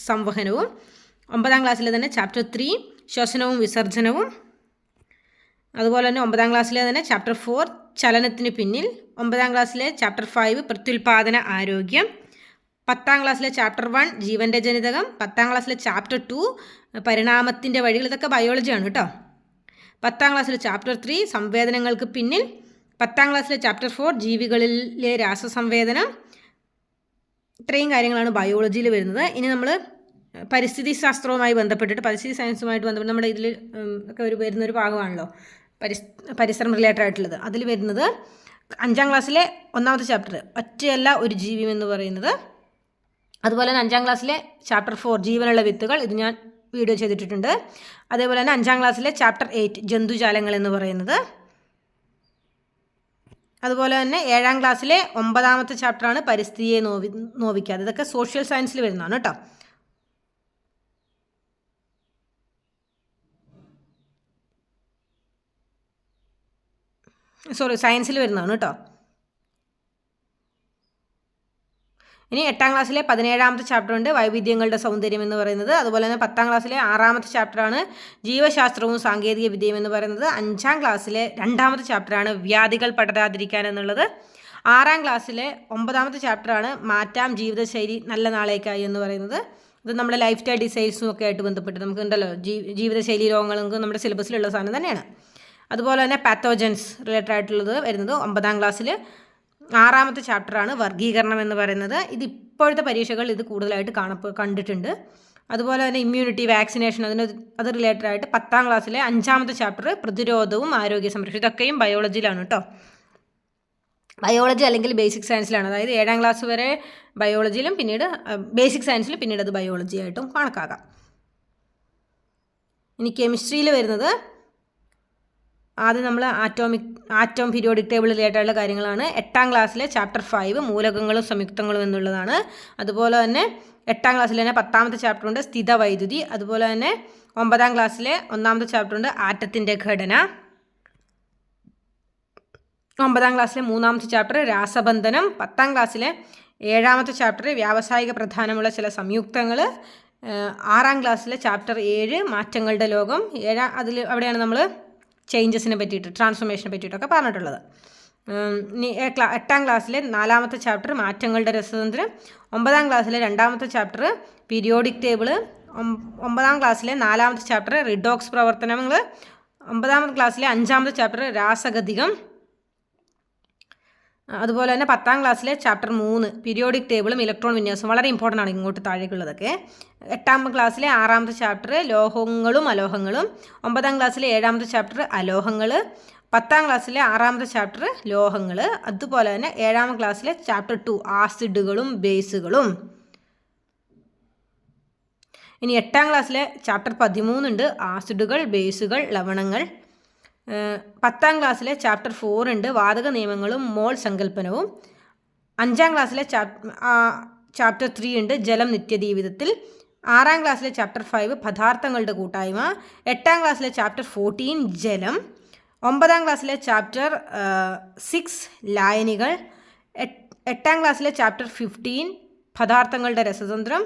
സംവഹനവും. ഒമ്പതാം ക്ലാസ്സിലെ തന്നെ ചാപ്റ്റർ ത്രീ ശ്വസനവും വിസർജനവും. അതുപോലെ തന്നെ ഒമ്പതാം ക്ലാസ്സിലെ തന്നെ ചാപ്റ്റർ ഫോർ ചലനത്തിന് പിന്നിൽ ഒമ്പതാം ക്ലാസ്സിലെ ചാപ്റ്റർ ഫൈവ് പ്രത്യുൽപാദന ആരോഗ്യം പത്താം ക്ലാസ്സിലെ ചാപ്റ്റർ വൺ ജീവന്റെ ജനിതകം പത്താം ക്ലാസ്സിലെ ചാപ്റ്റർ ടു പരിണാമത്തിന്റെ വഴികൾ ഇതൊക്കെ ബയോളജിയാണ് കേട്ടോ പത്താം ക്ലാസ്സിലെ ചാപ്റ്റർ ത്രീ സംവേദനങ്ങൾക്ക് പിന്നിൽ പത്താം ക്ലാസ്സിലെ ചാപ്റ്റർ ഫോർ ജീവികളിലെ രാസസംവേദനം ഇത്രയും കാര്യങ്ങളാണ് ബയോളജിയിൽ വരുന്നത്. ഇനി നമ്മൾ പരിസ്ഥിതി ശാസ്ത്രവുമായി ബന്ധപ്പെട്ടിട്ട് പരിസ്ഥിതി സയൻസുമായിട്ട് ബന്ധപ്പെട്ട് നമ്മുടെ ഇതിൽ ഒക്കെ ഒരു വരുന്നൊരു ഭാഗമാണല്ലോ. പരിസ് പരിസരം റിലേറ്റഡ് ആയിട്ടുള്ളത്. അതിൽ വരുന്നത് അഞ്ചാം ക്ലാസ്സിലെ ഒന്നാമത്തെ ചാപ്റ്റർ ഒറ്റയല്ല ഒരു ജീവി എന്ന് പറയുന്നത്. അതുപോലെ തന്നെ അഞ്ചാം ക്ലാസ്സിലെ ചാപ്റ്റർ ഫോർ ജീവനുള്ള വിത്തുകൾ ഇത് ഞാൻ വീഡിയോ ചെയ്തിട്ടുണ്ട് അതേപോലെ തന്നെ അഞ്ചാം ക്ലാസ്സിലെ ചാപ്റ്റർ എയ്റ്റ് ജന്തുജാലങ്ങൾ എന്ന് പറയുന്നത്. അതുപോലെ തന്നെ ഏഴാം ക്ലാസ്സിലെ ഒമ്പതാമത്തെ ചാപ്റ്ററാണ് പരിസ്ഥിതിയെ നോവി നോവിക്കാതെ ഇതൊക്കെ സോഷ്യൽ സയൻസിൽ വരുന്നതാണ് കേട്ടോ. സോറി സയൻസിൽ വരുന്നതാണ് കേട്ടോ. ഇനി എട്ടാം ക്ലാസ്സിലെ പതിനേഴാമത്തെ ചാപ്റ്റർ ഉണ്ട്. വൈവിധ്യങ്ങളുടെ സൗന്ദര്യം എന്ന് പറയുന്നത്. അതുപോലെ തന്നെ പത്താം ക്ലാസ്സിലെ ആറാമത്തെ ചാപ്റ്ററാണ് ജീവശാസ്ത്രവും സാങ്കേതിക വിദ്യയും എന്ന് പറയുന്നത്. അഞ്ചാം ക്ലാസ്സിലെ രണ്ടാമത്തെ ചാപ്റ്ററാണ് വ്യാധികൾ പടരാതിരിക്കാൻ എന്നുള്ളത്. ആറാം ക്ലാസ്സിലെ ഒമ്പതാമത്തെ ചാപ്റ്ററാണ് മാറ്റാം ജീവിതശൈലി നല്ല നാളേക്കായി എന്ന് പറയുന്നത്. ഇത് നമ്മുടെ ലൈഫ് സ്റ്റൈൽ ഡിസൈൻസും ഒക്കെ ആയിട്ട് ബന്ധപ്പെട്ട് നമുക്ക് ഉണ്ടല്ലോ ജീവിതശൈലി രോഗങ്ങളും നമ്മുടെ സിലബസിലുള്ള സാധനം തന്നെയാണ്. അതുപോലെ തന്നെ പാത്തോജൻസ് റിലേറ്റഡ് ആയിട്ടുള്ളത് വരുന്നത് ഒമ്പതാം ക്ലാസ്സിൽ ആറാമത്തെ ചാപ്റ്ററാണ് വർഗീകരണം എന്ന് പറയുന്നത്. ഇത് ഇപ്പോഴത്തെ പരീക്ഷകൾ ഇത് കൂടുതലായിട്ട് കാണപ്പ കണ്ടിട്ടുണ്ട്. അതുപോലെ തന്നെ ഇമ്മ്യൂണിറ്റി വാക്സിനേഷൻ അതിന് അത് റിലേറ്റഡ് ആയിട്ട് പത്താം ക്ലാസ്സിലെ അഞ്ചാമത്തെ ചാപ്റ്റർ പ്രതിരോധവും ആരോഗ്യ സംരക്ഷണം ഇതൊക്കെയും ബയോളജിയിലാണ് കേട്ടോ ബയോളജി അല്ലെങ്കിൽ ബേസിക് സയൻസിലാണ് അതായത് ഏഴാം ക്ലാസ് വരെ ബയോളജിയിലും പിന്നീട് ബേസിക് സയൻസിലും പിന്നീട് അത് ബയോളജി ആയിട്ടും കണക്കാക്കാം. ഇനി കെമിസ്ട്രിയിൽ വരുന്നത് ആദ്യം നമ്മൾ ആറ്റോമിക് ആറ്റോം പീരിയോഡിക് ടേബിൾ റിലേറ്റഡുള്ള കാര്യങ്ങളാണ്. എട്ടാം ക്ലാസ്സിലെ ചാപ്റ്റർ ഫൈവ് മൂലകങ്ങളും സംയുക്തങ്ങളും എന്നുള്ളതാണ്. അതുപോലെ തന്നെ എട്ടാം ക്ലാസ്സിൽ തന്നെ പത്താമത്തെ ചാപ്റ്റർ ഉണ്ട് സ്ഥിത വൈദ്യുതി. അതുപോലെ തന്നെ ഒമ്പതാം ക്ലാസ്സിലെ ഒന്നാമത്തെ ചാപ്റ്റർ ഉണ്ട് ആറ്റത്തിന്റെ ഘടന. ഒമ്പതാം ക്ലാസ്സിലെ മൂന്നാമത്തെ ചാപ്റ്റർ രാസബന്ധനം. പത്താം ക്ലാസ്സിലെ ഏഴാമത്തെ ചാപ്റ്റർ വ്യാവസായിക പ്രധാനമുള്ള ചില സംയുക്തങ്ങൾ ആറാം ക്ലാസ്സിലെ ചാപ്റ്റർ ഏഴ് മാറ്റങ്ങളുടെ ലോകം. ഏഴാം അതിൽ അവിടെയാണ് നമ്മൾ ചേഞ്ചസിനെ പറ്റിയിട്ട് ട്രാൻസ്ഫോർമേഷനെ പറ്റിയിട്ടൊക്കെ പറഞ്ഞിട്ടുള്ളത്. എട്ടാം ക്ലാസ്സിലെ നാലാമത്തെ ചാപ്റ്റർ മാറ്റങ്ങളുടെ രസതന്ത്രം ഒമ്പതാം ക്ലാസ്സിലെ രണ്ടാമത്തെ ചാപ്റ്റർ പീരിയോഡിക് ടേബിൾ ഒമ്പതാം ക്ലാസ്സിലെ നാലാമത്തെ ചാപ്റ്റർ റിഡോക്സ് പ്രവർത്തനങ്ങൾ ഒമ്പതാമത്തെ ക്ലാസ്സിലെ അഞ്ചാമത്തെ ചാപ്റ്റർ രാസഗതികം അതുപോലെ തന്നെ പത്താം ക്ലാസ്സിലെ ചാപ്റ്റർ മൂന്ന് പീരിയോഡിക് ടേബിളും ഇലക്ട്രോൺ വിന്യാസവും വളരെ ഇമ്പോർട്ടന്റ് ആണ് ഇങ്ങോട്ട് താഴേക്കുള്ളതൊക്കെ. എട്ടാം ക്ലാസ്സിലെ ആറാമത്തെ ചാപ്റ്റർ ലോഹങ്ങളും അലോഹങ്ങളും ഒമ്പതാം ക്ലാസ്സിലെ ഏഴാമത്തെ ചാപ്റ്റർ അലോഹങ്ങൾ പത്താം ക്ലാസ്സിലെ ആറാമത്തെ ചാപ്റ്റർ ലോഹങ്ങൾ അതുപോലെ തന്നെ ഏഴാം ക്ലാസ്സിലെ ചാപ്റ്റർ ടു ആസിഡുകളും ബേസുകളും ഇനി എട്ടാം ക്ലാസ്സിലെ ചാപ്റ്റർ പതിമൂന്നുണ്ട് ആസിഡുകൾ ബേസുകൾ ലവണങ്ങൾ. പത്താം ക്ലാസ്സിലെ ചാപ്റ്റർ ഫോർ ഉണ്ട്. വാതക നിയമങ്ങളും മോൾ സങ്കല്പനവും അഞ്ചാം ക്ലാസ്സിലെ ചാപ്റ്റർ ത്രീ ഉണ്ട്. ജലം നിത്യജീവിതത്തിൽ. ആറാം ക്ലാസ്സിലെ ചാപ്റ്റർ ഫൈവ് പദാർത്ഥങ്ങളുടെ കൂട്ടായ്മ. എട്ടാം ക്ലാസ്സിലെ ചാപ്റ്റർ ഫോർട്ടീൻ ജലം. ഒമ്പതാം ക്ലാസ്സിലെ ചാപ്റ്റർ സിക്സ് ലായനികൾ. എട്ടാം ക്ലാസ്സിലെ ചാപ്റ്റർ ഫിഫ്റ്റീൻ പദാർത്ഥങ്ങളുടെ രസതന്ത്രം.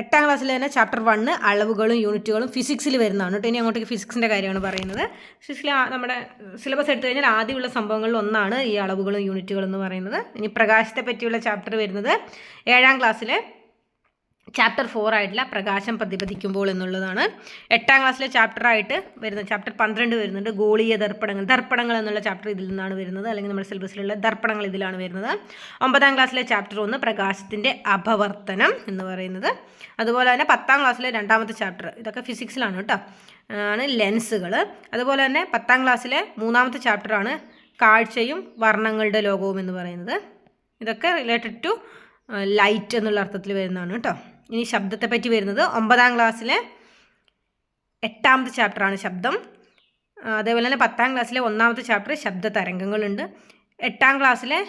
എട്ടാം ക്ലാസ്സിൽ തന്നെ ചാപ്റ്റർ വണ്ണ് അളവുകളും യൂണിറ്റുകളും ഫിസിക്സിൽ വരുന്നതാണ് കേട്ടോ. ഇനി അങ്ങോട്ടേക്ക് ഫിസിക്സിന്റെ കാര്യമാണ് പറയുന്നത്. ഫിസിക്സിൽ നമ്മുടെ സിലബസ് എടുത്തു കഴിഞ്ഞാൽ ആദ്യമുള്ള സംഭവങ്ങളിൽ ഒന്നാണ് ഈ അളവുകളും യൂണിറ്റുകളും എന്ന് പറയുന്നത്. ഇനി പ്രകാശത്തെ പറ്റിയുള്ള ചാപ്റ്റർ വരുന്നത് ഏഴാം ക്ലാസ്സിലെ ചാപ്റ്റർ ഫോർ ആയിട്ടുള്ള പ്രകാശം പ്രതിപദിക്കുമ്പോൾ എന്നുള്ളതാണ്. എട്ടാം ക്ലാസ്സിലെ ചാപ്റ്ററായിട്ട് വരുന്ന ചാപ്റ്റർ പന്ത്രണ്ട് വരുന്നുണ്ട്. ഗോളീയ ദർപ്പണങ്ങൾ ദർപ്പണങ്ങൾ എന്നുള്ള ചാപ്റ്റർ ഇതിൽ നിന്നാണ് വരുന്നത്. അല്ലെങ്കിൽ നമ്മുടെ സിലബസിലുള്ള ദർപ്പണങ്ങൾ ഇതിലാണ് വരുന്നത്. ഒമ്പതാം ക്ലാസ്സിലെ ചാപ്റ്റർ ഒന്ന് പ്രകാശത്തിന്റെ അപവർത്തനം എന്ന് പറയുന്നത്. അതുപോലെ തന്നെ പത്താം ക്ലാസ്സിലെ രണ്ടാമത്തെ ചാപ്റ്റർ ഇതൊക്കെ ഫിസിക്സിലാണ് കേട്ടോ. ആണ് ലെൻസുകൾ അതുപോലെ തന്നെ പത്താം ക്ലാസ്സിലെ മൂന്നാമത്തെ ചാപ്റ്ററാണ് കാഴ്ചയും വർണങ്ങളുടെ ലോകവും എന്ന് പറയുന്നത്. ഇതൊക്കെ റിലേറ്റഡ് ടു ലൈറ്റ് എന്നുള്ള അർത്ഥത്തിൽ വരുന്നതാണ് കേട്ടോ. ഇനി ശബ്ദത്തെ പറ്റി വരുന്നത് ഒമ്പതാം ക്ലാസ്സിലെ എട്ടാമത്തെ ചാപ്റ്ററാണ് ശബ്ദം. അതേപോലെ തന്നെ പത്താം ക്ലാസ്സിലെ ഒന്നാമത്തെ ചാപ്റ്റർ ശബ്ദ തരംഗങ്ങളുണ്ട് എട്ടാം ക്ലാസ്സിലെ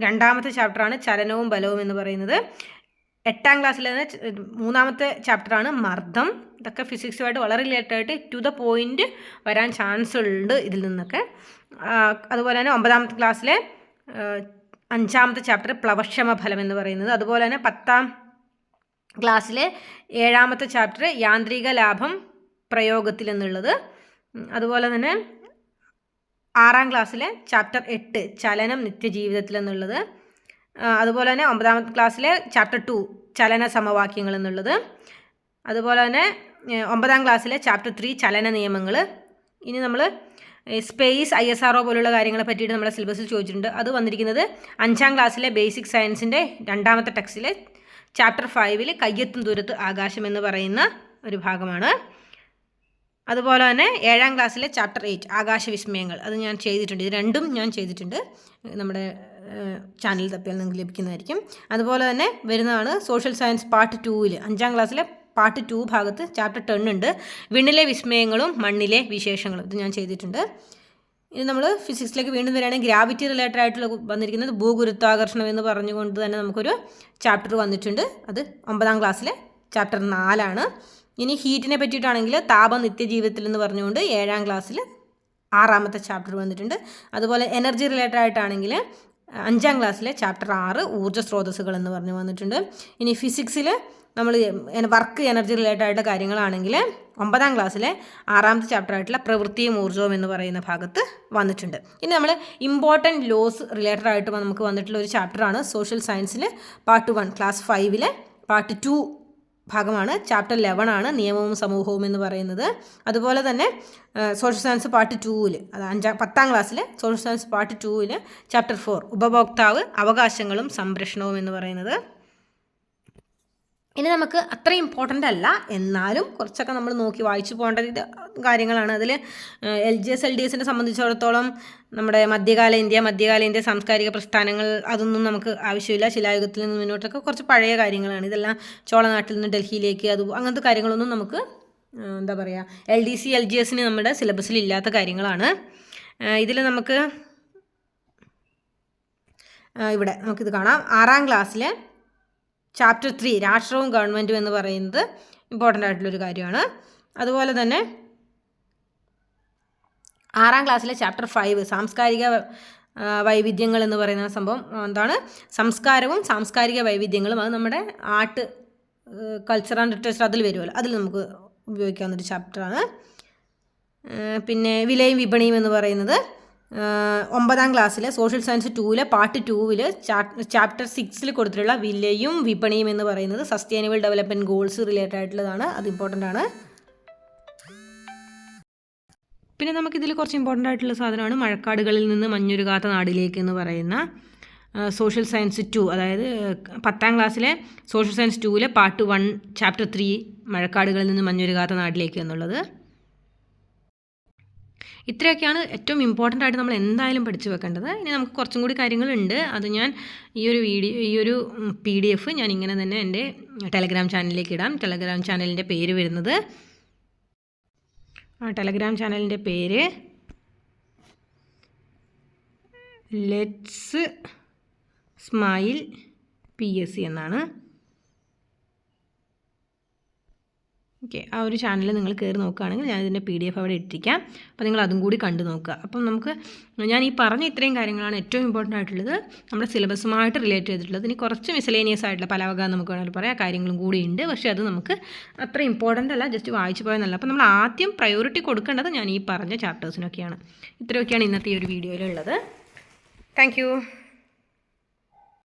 രണ്ടാമത്തെ ചാപ്റ്ററാണ് ചലനവും ബലവും എന്ന് പറയുന്നത്. എട്ടാം ക്ലാസ്സിലെ മൂന്നാമത്തെ ചാപ്റ്ററാണ് മർദ്ദം. ഇതൊക്കെ ഫിസിക്സുമായിട്ട് വളരെ റിലേറ്റഡ് ആയിട്ട് ടു ദ പോയിന്റ് വരാൻ ചാൻസ് ഉണ്ട് ഇതിൽ നിന്നൊക്കെ. അതുപോലെ തന്നെ ഒമ്പതാമത്തെ ക്ലാസ്സിലെ അഞ്ചാമത്തെ ചാപ്റ്റർ പ്ലവക്ഷമ ഫലം എന്ന് പറയുന്നത്. അതുപോലെ തന്നെ പത്താം ക്ലാസ്സിലെ ഏഴാമത്തെ ചാപ്റ്റർ യാന്ത്രിക ലാഭം പ്രയോഗത്തിൽ എന്നുള്ളത്. അതുപോലെ തന്നെ ആറാം ക്ലാസ്സിലെ ചാപ്റ്റർ എട്ട് ചലനം നിത്യജീവിതത്തിൽ എന്നുള്ളത്. അതുപോലെ തന്നെ ഒമ്പതാമത്തെ ക്ലാസ്സിലെ ചാപ്റ്റർ ടു ചലന സമവാക്യങ്ങൾ എന്നുള്ളത്. അതുപോലെ തന്നെ ഒമ്പതാം ക്ലാസ്സിലെ ചാപ്റ്റർ ത്രീ ചലന നിയമങ്ങൾ. ഇനി നമ്മൾ സ്പേസ് ഐ എസ് ആർ പോലുള്ള കാര്യങ്ങളെ പറ്റിയിട്ട് നമ്മുടെ സിലബസിൽ ചോദിച്ചിട്ടുണ്ട്. അത് വന്നിരിക്കുന്നത് അഞ്ചാം ക്ലാസ്സിലെ ബേസിക് സയൻസിന്റെ രണ്ടാമത്തെ ടെക്സ്റ്റിലെ ചാപ്റ്റർ ഫൈവിൽ കയ്യെത്തും ദൂരത്ത് ആകാശം എന്ന് പറയുന്ന ഒരു ഭാഗമാണ്. അതുപോലെ തന്നെ ഏഴാം ക്ലാസ്സിലെ ചാപ്റ്റർ എയ്റ്റ് ആകാശവിസ്മയങ്ങൾ അത് ഞാൻ ചെയ്തിട്ടുണ്ട്. ഇത് രണ്ടും ഞാൻ ചെയ്തിട്ടുണ്ട്. നമ്മുടെ ചാനൽ തപ്പിയാൽ നിങ്ങൾക്ക് ലഭിക്കുന്നതായിരിക്കും. അതുപോലെ തന്നെ വരുന്നതാണ് സോഷ്യൽ സയൻസ് പാർട്ട് ടൂവിൽ അഞ്ചാം ക്ലാസ്സിലെ പാർട്ട് ടു ഭാഗത്ത് ചാപ്റ്റർ ടെണ്ണുണ്ട് ഉണ്ട്. വിണ്ണിലെ വിസ്മയങ്ങളും മണ്ണിലെ വിശേഷങ്ങളും. ഇത് ഞാൻ ചെയ്തിട്ടുണ്ട്. ഇനി നമ്മൾ ഫിസിക്സിലേക്ക് വീണ്ടും വരികയാണെങ്കിൽ ഗ്രാവിറ്റി റിലേറ്റഡ് ആയിട്ടുള്ള വന്നിരിക്കുന്നത് ഭൂഗുരുത്വാകർഷണം എന്ന് പറഞ്ഞുകൊണ്ട് തന്നെ നമുക്കൊരു ചാപ്റ്റർ വന്നിട്ടുണ്ട്. അത് ഒമ്പതാം ക്ലാസ്സിലെ ചാപ്റ്റർ നാലാണ്. ഇനി ഹീറ്റിനെ പറ്റിയിട്ടാണെങ്കിൽ താപ നിത്യജീവിതത്തിൽ എന്ന് പറഞ്ഞുകൊണ്ട് ഏഴാം ക്ലാസ്സിൽ ആറാമത്തെ ചാപ്റ്റർ വന്നിട്ടുണ്ട്. അതുപോലെ എനർജി റിലേറ്റഡ് ആയിട്ടാണെങ്കിൽ അഞ്ചാം ക്ലാസ്സിലെ ചാപ്റ്റർ ആറ് ഊർജ സ്രോതസ്സുകൾ എന്ന് പറഞ്ഞു വന്നിട്ടുണ്ട്. ഇനി ഫിസിക്സിൽ നമ്മൾ വർക്ക് എനർജി റിലേറ്റഡ് ആയിട്ട് കാര്യങ്ങളാണെങ്കിൽ ഒമ്പതാം ക്ലാസ്സിലെ ആറാമത്തെ ചാപ്റ്റർ ആയിട്ടുള്ള പ്രവൃത്തിയും ഊർജവും എന്ന് പറയുന്ന ഭാഗത്ത് വന്നിട്ടുണ്ട്. ഇനി നമ്മൾ ഇമ്പോർട്ടന്റ് ലോസ് റിലേറ്റഡ് ആയിട്ട് നമുക്ക് വന്നിട്ടുള്ള ഒരു ചാപ്റ്ററാണ് സോഷ്യൽ സയൻസിൽ പാർട്ട് വൺ ക്ലാസ് ഫൈവിലെ പാർട്ട് ടു ഭാഗമാണ്. ചാപ്റ്റർ ലെവൻ ആണ് നിയമവും സമൂഹവും എന്ന് പറയുന്നത്. അതുപോലെ തന്നെ സോഷ്യൽ സയൻസ് പാർട്ട് ടൂവിൽ അത് അഞ്ചാം പത്താം ക്ലാസ്സിൽ സോഷ്യൽ സയൻസ് പാർട്ട് ടൂവിൽ ചാപ്റ്റർ ഫോർ ഉപഭോക്താവ് അവകാശങ്ങളും സംരക്ഷണവും എന്ന് പറയുന്നത് ഇനി നമുക്ക് അത്ര ഇമ്പോർട്ടന്റ് അല്ല. എന്നാലും കുറച്ചൊക്കെ നമ്മൾ നോക്കി വായിച്ചു പോകേണ്ട കാര്യങ്ങളാണ്. അതിൽ L G S L D എസിനെ സംബന്ധിച്ചിടത്തോളം നമ്മുടെ മധ്യകാല ഇന്ത്യ മധ്യകാല ഇന്ത്യ സാംസ്കാരിക പ്രസ്ഥാനങ്ങൾ അതൊന്നും നമുക്ക് ആവശ്യമില്ല. ശിലായുഗത്തിൽ നിന്ന് മുന്നോട്ടൊക്കെ കുറച്ച് പഴയ കാര്യങ്ങളാണ്. ഇതെല്ലാം ചോളനാട്ടിൽ നിന്ന് ഡൽഹിയിലേക്ക് അത് അങ്ങനത്തെ കാര്യങ്ങളൊന്നും നമുക്ക് എന്താ പറയുക L D C L G എസിന് നമ്മുടെ സിലബസിൽ ഇല്ലാത്ത കാര്യങ്ങളാണ്. ഇതിൽ നമുക്ക് ഇവിടെ നമുക്കിത് കാണാം. ആറാം ക്ലാസ്സിലെ ചാപ്റ്റർ ത്രീ രാഷ്ട്രവും ഗവൺമെന്റും എന്ന് പറയുന്നത് ഇമ്പോർട്ടന്റ് ആയിട്ടുള്ളൊരു കാര്യമാണ്. അതുപോലെ തന്നെ ആറാം ക്ലാസ്സിലെ ചാപ്റ്റർ ഫൈവ് സാംസ്കാരിക വൈവിധ്യങ്ങൾ എന്ന് പറയുന്ന സംഭവം എന്താണ്? സംസ്കാരവും സാംസ്കാരിക വൈവിധ്യങ്ങളും അത് നമ്മുടെ ആർട്ട് കൾച്ചർ ആൻഡ് ലിറ്ററേച്ചർ അതിൽ വരുമല്ലോ. അതിൽ നമുക്ക് ഉപയോഗിക്കാവുന്നൊരു ചാപ്റ്ററാണ് പിന്നെ വിലയും വിപണിയും എന്ന് പറയുന്നത് ഒമ്പതാം ക്ലാസ്സിലെ സോഷ്യൽ സയൻസ് ടൂവിലെ പാർട്ട് ടൂവിൽ ചാപ്റ്റർ സിക്സിൽ കൊടുത്തിട്ടുള്ള വിലയും വിപണിയും എന്ന് പറയുന്നത് സസ്റ്റൈനബിൾ ഡെവലപ്മെന്റ് ഗോൾസ് റിലേറ്റഡ് ആയിട്ടുള്ളതാണ്. അത് ഇമ്പോർട്ടന്റ് ആണ്. പിന്നെ നമുക്കിതിൽ കുറച്ച് ഇമ്പോർട്ടന്റ് ആയിട്ടുള്ള സാധനമാണ് മഴക്കാടുകളിൽ നിന്ന് മഞ്ഞുരുകാത്ത നാടിലേക്ക് എന്ന് പറയുന്ന സോഷ്യൽ സയൻസ് ടു അതായത് പത്താം ക്ലാസ്സിലെ സോഷ്യൽ സയൻസ് ടൂവിലെ പാർട്ട് വൺ ചാപ്റ്റർ ത്രീ മഴക്കാടുകളിൽ നിന്ന് മഞ്ഞുരുകാത്ത നാട്ടിലേക്ക് എന്നുള്ളത്. ഇത്രയൊക്കെയാണ് ഏറ്റവും ഇമ്പോർട്ടന്റ് ആയിട്ട് നമ്മൾ എന്തായാലും പഠിച്ചു വെക്കേണ്ടത്. ഇനി നമുക്ക് കുറച്ചും കൂടി കാര്യങ്ങളുണ്ട്. അത് ഞാൻ ഈ ഒരു വീഡിയോ ഈ ഒരു പി ഡി എഫ് ഞാൻ ഇങ്ങനെ തന്നെ എന്റെ ടെലഗ്രാം ചാനലിലേക്ക് ഇടാം. ടെലഗ്രാം ചാനലിന്റെ പേര് വരുന്നത് ആ ടെലഗ്രാം ചാനലിന്റെ പേര് let's smile P S C എന്നാണ്. ഓക്കെ ആ ഒരു ചാനൽ നിങ്ങൾ കയറി നോക്കുകയാണെങ്കിൽ ഞാൻ ഇതിന്റെ പി ഡി എഫ് അവിടെ ഇട്ടിരിക്കാം. അപ്പോൾ നിങ്ങൾ അതും കൂടി കണ്ടു നോക്കുക. അപ്പം നമുക്ക് ഞാൻ ഈ പറഞ്ഞ ഇത്രയും കാര്യങ്ങളാണ് ഏറ്റവും ഇമ്പോർട്ടന്റ് ആയിട്ടുള്ളത്. നമ്മുടെ സിലബസുമായിട്ട് റിലേറ്റ് ചെയ്തിട്ടുള്ളത്. ഇനി കുറച്ച് മിസലേനിയസ് ആയിട്ടുള്ള പലവക നമുക്ക് വേണമെങ്കിൽ പറയാം. കാര്യങ്ങളും കൂടി ഉണ്ട്. പക്ഷേ അത് നമുക്ക് അത്ര ഇമ്പോർട്ടന്റ് അല്ല. ജസ്റ്റ് വായിച്ചു പോയെന്നല്ല. അപ്പോൾ നമ്മൾ ആദ്യം പ്രയോറിറ്റി കൊടുക്കേണ്ടത് ഞാൻ ഈ പറഞ്ഞ ചാപ്റ്റേഴ്സിനൊക്കെയാണ് ഇത്രയൊക്കെയാണ് ഇന്നത്തെ ഈ ഒരു വീഡിയോയിലുള്ളത് താങ്ക്